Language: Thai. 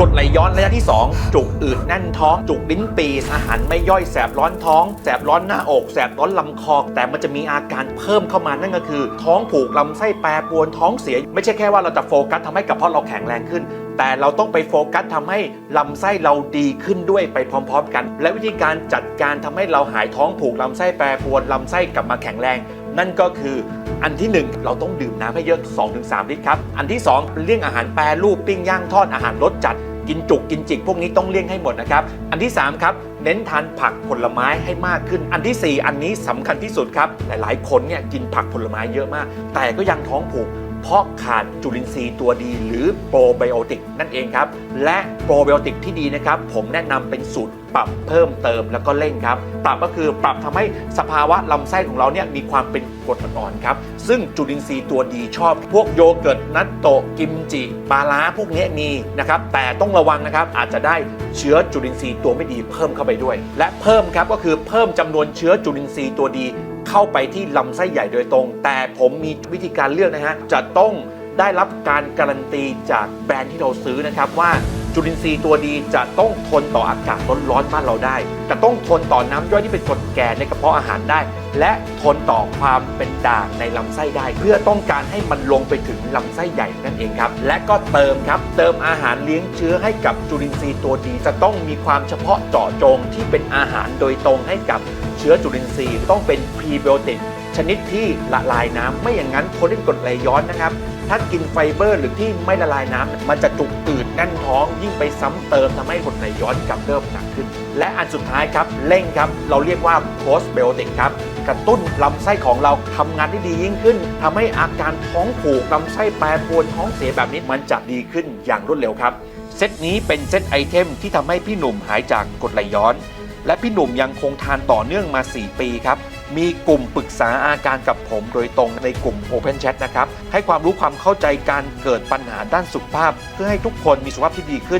กดไหลย้อนระยะที่ 2 จุกอืดแน่นท้อง จุกลิ้นปีอาหารไม่ย่อยแสบร้อนท้อง แสบร้อนหน้าอก แสบร้อนลำคอ แต่มันจะมีอาการเพิ่มเข้ามานั่นก็คือ ท้องผูกลำไส้แปรปรวนท้องเสีย ไม่ใช่แค่ว่าเราจะโฟกัสทำให้กระเพาะเราแข็งแรงขึ้นแต่เราต้องไปโฟกัสทำให้ลำไส้เราดีขึ้นด้วยไปพร้อม ๆ กัน และวิธีการจัดการทำให้เราหายท้องผูกลำไส้แปรปรวนลำไส้กลับมาแข็งแรง นั่นก็คืออันที่ 1 เราต้องดื่มน้ำให้เยอะ 2-3 ลิตรครับ อันที่ 2 เลี่ยงอาหารแปรรูปปิ้งย่างทอดอาหารรสจัด กินจุกกินจิกพวกนี้ต้องเลี่ยงให้หมดนะครับ อันที่ 3 ครับ เน้นทานผักผลไม้ให้มากขึ้น อันทีสี่4 อันนี้สำคัญที่สุดครับ หลายๆ คนเนี่ยกินผักผลไม้เยอะมาก แต่ก็ยังท้องผูก เพราะขาดจุลินทรีย์ตัวดีหรือโปรไบโอติกนั่นเองครับ และโปรไบโอติกที่ดีนะครับ ผมแนะนำเป็นสูตรปรับเพิ่มเติมแล้วก็เร่งครับ ปรับก็คือปรับทำให้สภาวะลำไส้ของเราเนี่ยมีความเป็นกรดอ่อนๆครับ ซึ่งจุลินทรีย์ตัวดีชอบ พวกโยเกิร์ตนัตโตกิมจิปลาร้าพวกนี้มีนะครับ แต่ต้องระวังนะครับอาจจะได้เชื้อจุลินทรีย์ตัวไม่ดีเพิ่มเข้าไปด้วย และเพิ่มครับก็คือเพิ่มจำนวนเชื้อจุลินทรีย์ตัวดี เข้าไปที่ลำไส้ใหญ่โดยตรง แต่ผมมีวิธีการเลือกนะฮะจะต้องได้รับการการันตีจากแบรนด์ที่เราซื้อนะครับว่า จุลินทรีย์ตัวดีจะต้องทนต่ออากาศร้อนๆบ้านเราได้ จะต้องทนต่อน้ำย่อยที่เป็นกรดแก่ในกระเพาะอาหารได้ และทนต่อความเป็นด่างในลำไส้ได้ เพื่อต้องการให้มันลงไปถึงลำไส้ใหญ่นั่นเองครับ และก็เติมครับ เติมอาหารเลี้ยงเชื้อให้กับจุลินทรีย์ตัวดี จะต้องมีความเฉพาะเจาะจงที่เป็นอาหารโดยตรงให้กับเชื้อจุลินทรีย์ต้องเป็นพรีไบโอติกชนิดที่ละลายน้ำไม่อย่างนั้นคนที่กรดไหลย้อนนะครับ ถ้ากินไฟเบอร์หรือที่ไม่ละลายน้ำมันจะจุกอืดแน่นท้อง ยิ่งไปซ้ำเติมทำให้กรดไหลย้อนกลับเริ่มหนักขึ้น และอันสุดท้ายครับเร่งครับ เราเรียกว่าโพสเบลติกครับกระตุ้นลำไส้ของเราทำงานได้ดียิ่งขึ้นทำให้อาการท้องผูกลำไส้แปรปรวนท้องเสียแบบนี้มันจะดีขึ้นอย่างรวดเร็วครับเซตนี้เป็นเซตไอเทมที่ทำให้พี่หนุ่มหายจากกรดไหลย้อน และพี่หนุ่มยังคงทานต่อเนื่องมา 4 ปีครับ มีกลุ่มปรึกษาอาการกับผมโดยตรงในกลุ่ม Open Chat นะครับ ให้ความรู้ความเข้าใจการเกิดปัญหาด้านสุขภาพ เพื่อให้ทุกคนมีสุขภาพที่ดีขึ้น